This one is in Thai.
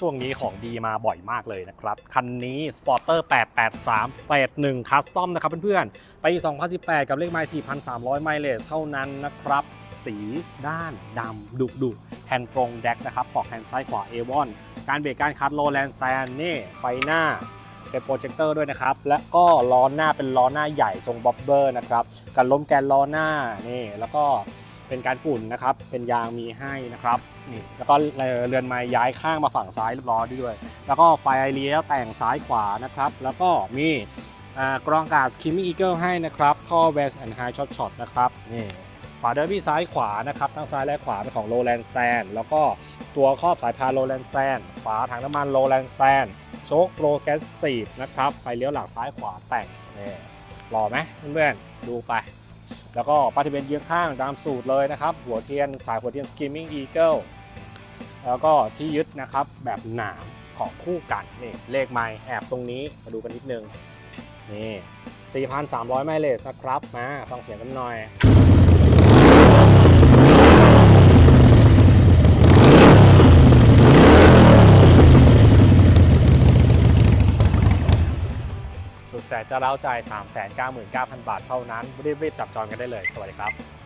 ช่วงนี้ของดีมาบ่อยมากเลยนะครับ คันนี้ Sporter 883 Stage 1 Custom นะครับเพื่อนๆ ไป 2018 กับเลขไมล์4,300 ไมล์เลสเท่านั้นนะครับ สีด้านดำดุดุแฮนด์ตรงแดกนะครับปอกแฮนด์ซ้ายขวา A1 การเบรกการคัดโลแลนด์แซนนี่ไฟหน้าเป็นโปรเจคเตอร์ด้วยนะครับ และก็ล้อหน้าเป็นล้อหน้าใหญ่ทรงบ๊อบเบอร์นะครับกันล้มแกนล้อหน้านี่แล้วก็ เป็นการฝุ่นนะครับ เป็นยางมีให้นะครับนี่แล้วก็เรือนไม้ย้ายข้างมาฝั่งซ้ายเรียบร้อยด้วย แล้วก็ไฟเลี้ยวแต่งซ้ายขวานะครับ แล้วก็มีกรองกาศ Skimming Eagle ให้นะครับท่อ West and High Shot Shot นะครับนี่ฝาเดอร์บี้ซ้ายขวานะครับทั้งซ้ายและขวาเป็นของ Lowland Sand แล้วก็ตัวครอบสายพาน Lowland Sand ฝาถังน้ำมัน Lowland Sand โชคโปรแกรสซีฟนะครับไฟเลี้ยวหลังซ้ายขวาแต่งนี่หล่อไหมเพื่อนๆดูไป แล้วก็ปาฏิเบนเยื้องข้างตามสูตรเลยนะครับ หัวเทียนสายหัวเทียน Screaming Eagle แล้วก็ที่ยึดนะครับแบบหนามของคู่กันนี่เลขไม้แอบตรงนี้มาดูกันนิดนึงนี่ 4,300 ไมล์เลสนะครับ มาฟังเสียงกันหน่อย แสนจะเล้าใจ 399,000 บาทเท่านั้นรีบๆจับจองกันได้เลย สวัสดีครับ